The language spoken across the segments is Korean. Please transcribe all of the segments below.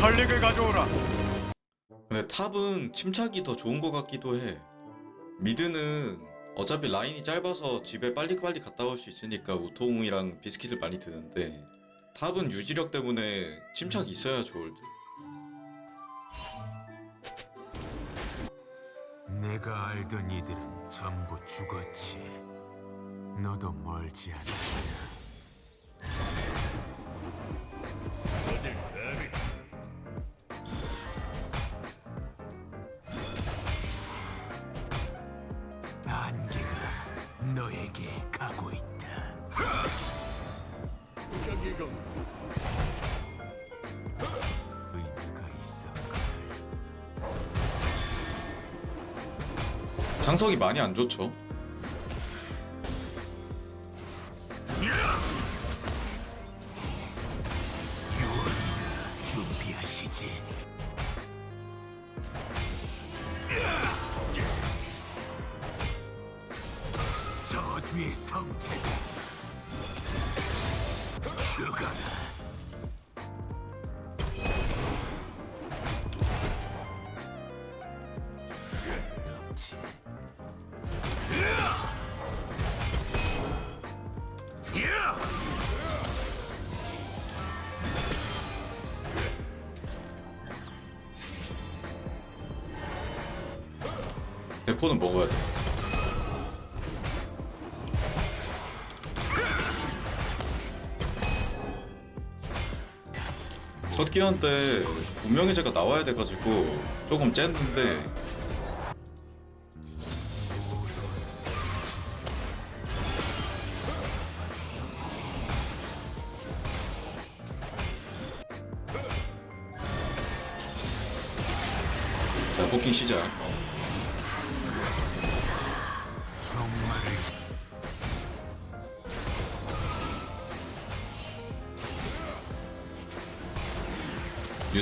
전력을 가져오라. 근데 탑은 침착이 더 좋은 것 같기도 해. 미드는 어차피 라인이 짧아서 집에 빨리빨리 갔다 올 수 있으니까 우통이랑 비스킷을 많이 드는데 탑은 유지력 때문에 침착이 있어야 좋을 듯. 내가 알던 이들은 전부 죽었지. 너도 멀지 않았다. 장성이 많이 안 좋죠. 대포는 먹어야 돼. 첫 기한 때 분명히 제가 나와야 돼가지고 조금 쨌는데 자 포킹 시작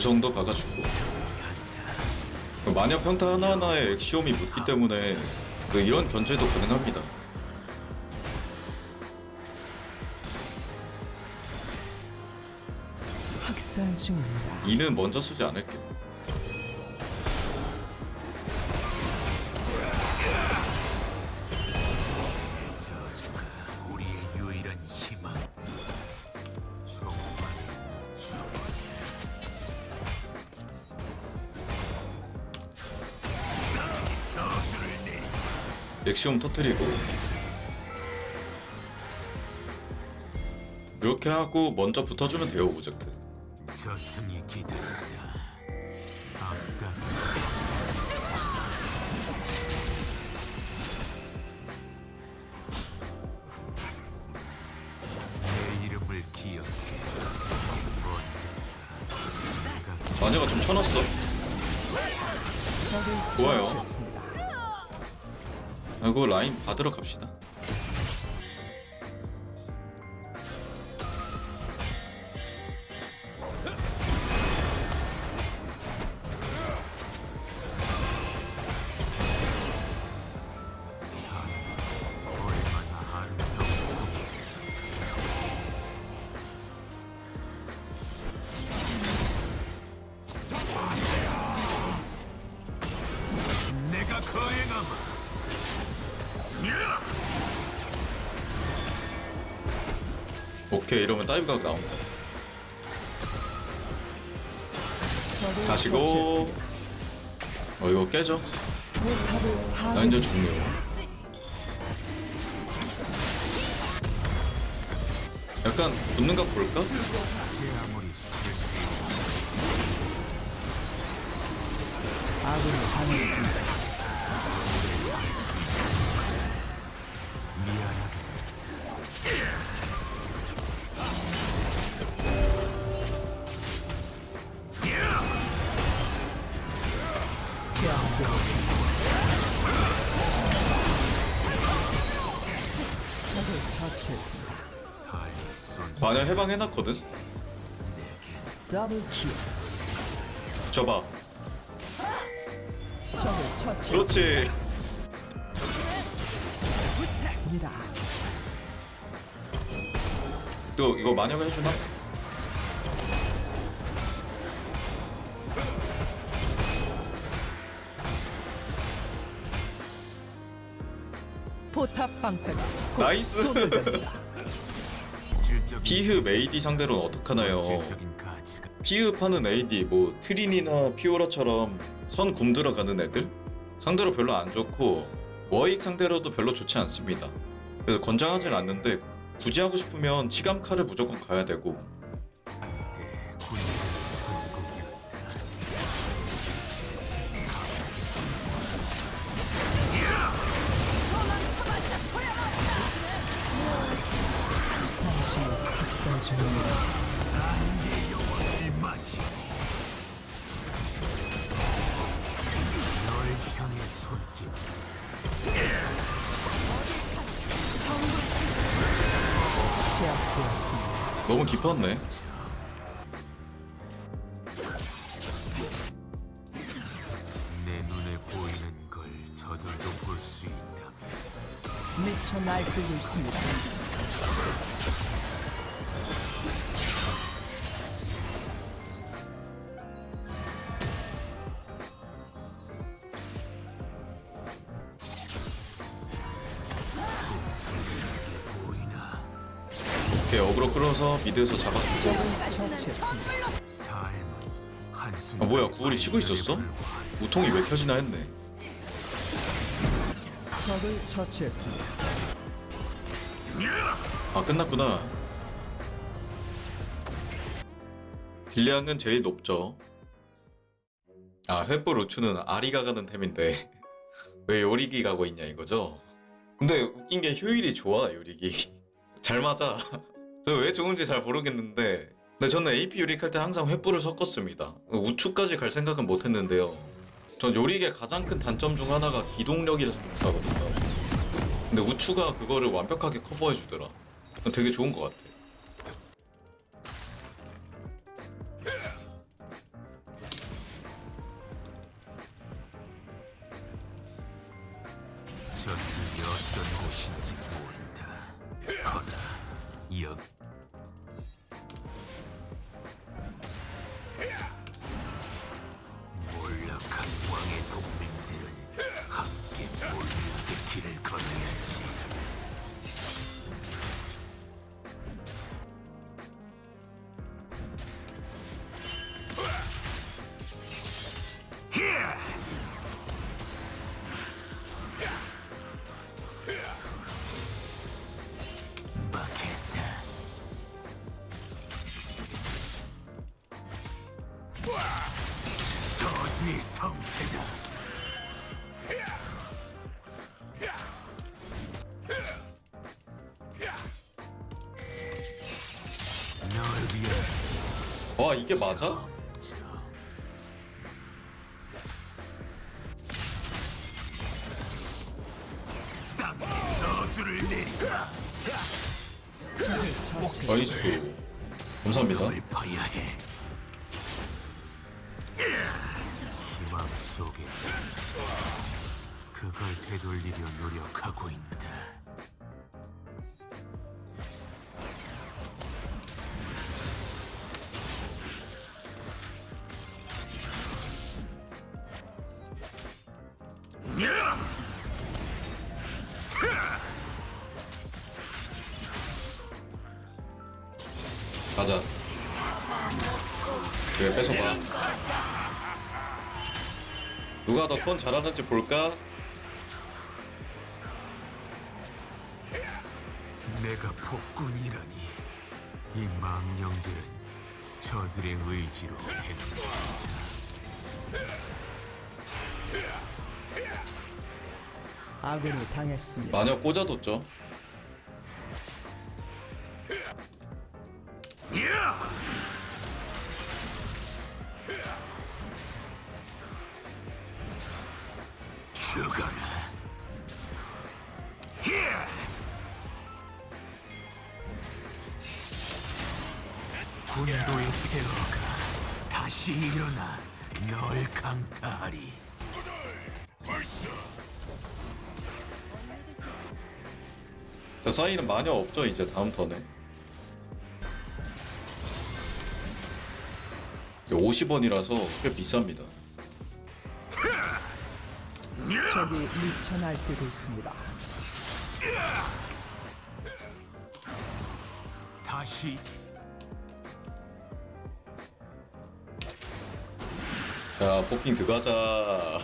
유성도 박아주고. 그 마녀 평타 하나하나에 엑시옴이 묻기 때문에 그 이런 견제도 가능합니다. 이는 먼저 쓰지 않을게 저 엑시옴 터트리고 이렇게 하고 먼저 붙어주면 돼요 오브젝트 저승이 기다린다. 아까 내 이름을 기억해. 언젠가 내가 마녀가 좀 쳐놨어 좋아요. 처치했습니다. 아이고 라인 받으러 갑시다 오케이 이러면 다이브 각 나온다 처치했습니다. 어 이거 깨져 나 이제. 종료 약간 붙는 각 볼까? 아군이 당했습니다. 마녀 해방해놨거든? 줘봐. 그렇지. 또 이거 마녀가 해주나? 포탑 방패. 나이스. 피흐 메이디 상대로는 어떡하나요? 파는 AD 뭐 트린이나 피오라처럼 선굼 들어 가는 애들 상대로 별로 안 좋고 워익 상대로도 별로 좋지 않습니다. 그래서 권장하진 않는데 굳이 하고 싶으면 치감카를 무조건 가야 되고 너무 깊었네. 내 눈에 보이는 걸 저들도 볼 수 있다. 미쳐 날뛰고 있습니다. 미드에서 한순 아, 뭐야, 구글이 치고 있었어? 우통이 왜 켜지나 했네. 적을 처치했습니다. 아 끝났구나. 딜량은 제일 높죠. 아 횃불 우추는 아리가 가는 템인데 왜 요리기 가고 있냐 이거죠. 근데 웃긴 게 효율이 좋아 요리기. 잘 맞아. 저 왜 좋은지 잘 모르겠는데 근데 저는 AP 요리할 때 항상 횃불을 섞었습니다. 우추까지 갈 생각은 못했는데요. 전 요리기의 가장 큰 단점 중 하나가 기동력이라고 생각하거든요. 근데 우추가 그거를 완벽하게 커버해 주더라. 되게 좋은 것 같아. 저주의 성체다. 와 이게 맞아? 나이스. 감사합니다. 속에서 그걸 되돌리려 노력하고 있다. 그래 뺏어봐. 누가 더 컨 잘하는지 볼까? 내가 폭군이라니 이 망령들은 저들의 의지로. 아군이 당했습니다. 마녀 꽂아뒀죠. 죽 그 자, 사이는 마녀 없죠 이제 다음 턴에? 50원이라서 꽤 비쌉니다. 적이 미쳐 날뛰고 있습니다. 다시. 자 포킹 들어가자.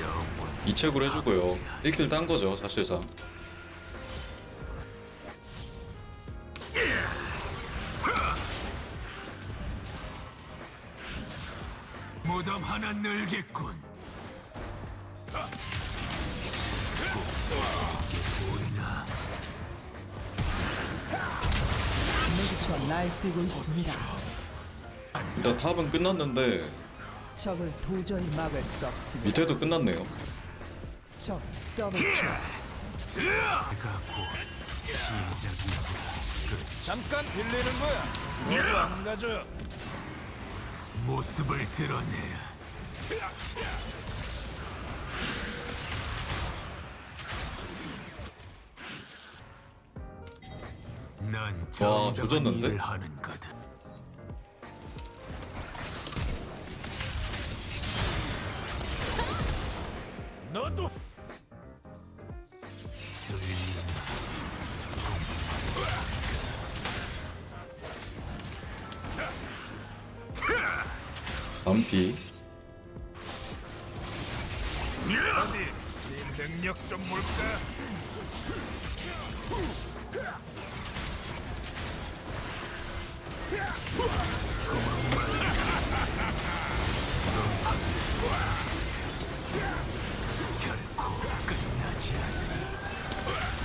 영원 이 책으로 해주고요 1킬 딴 거죠 사실상 무덤 하나 늘겠군. 날뛰고 있습니다. 일단 탑은 끝났는데 적을 도저히 막을 수 없습니다. 밑에도 끝났네요 적 더블 킬. 내가 곧 시작이지. 잠깐 빌리는 거야. 안 가져. 모습을 드러내라. 난 정당한 조졌는데? 일을 하는 거든. 너도? 반피 어디 네 능력 좀 볼까?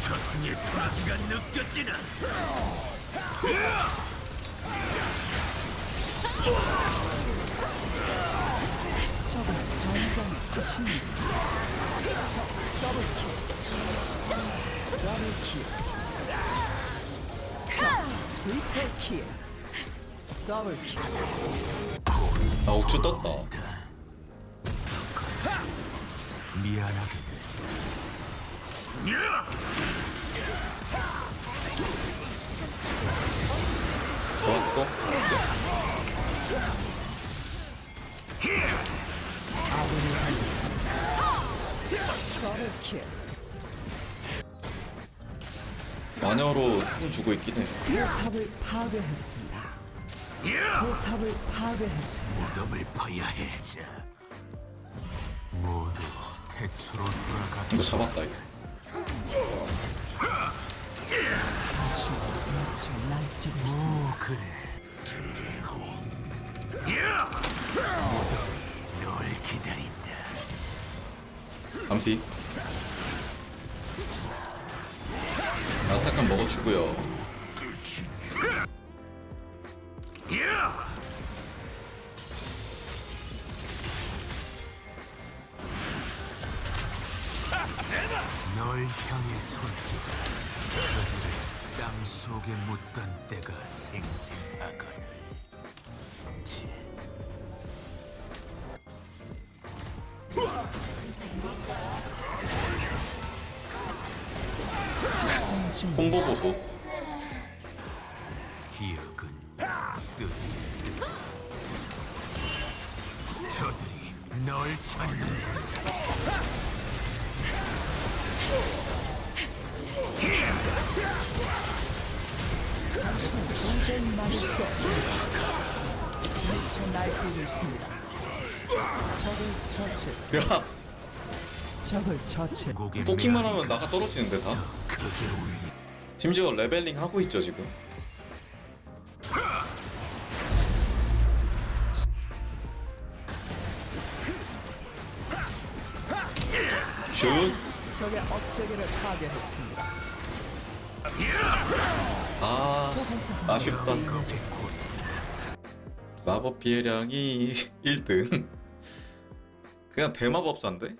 결코 사기가 느껴지나? 더블킬. 더블킬. 트리플킬. 더블킬. 아 옥주 떴다 미안하게 돼. 좋았고 마녀로 힘 주고 있긴 해 포탑을 파괴했습니다. 포탑을 파괴했습니다. 무덤을 파야 해. 자, 모두 태초로 돌아가. 이거 잡았다 이거 미쳐 날뛰고 있습니다. 오 그래. 반피 아타칸 먹어주고요 널 향해 손짓. 그들을 땅 속에 묻던 때가 생생하거늘. 홍보 보소 기억은 쓰리쓰. 저들이 널 찾는다. 도저히 막을 수 없습니다. 미쳐 날뛰고 있습니다. 적을 처치했습니다. 야 적을 처치. 고개 포킹만 하면 나가 떨어지는데 다 크게 울리. 심지어 레벨링 하고 있죠 지금 슛 적의 업체계를 파괴했습니다. 아 아쉽다. 마법 피해량이 1등 그냥 대마법사인데?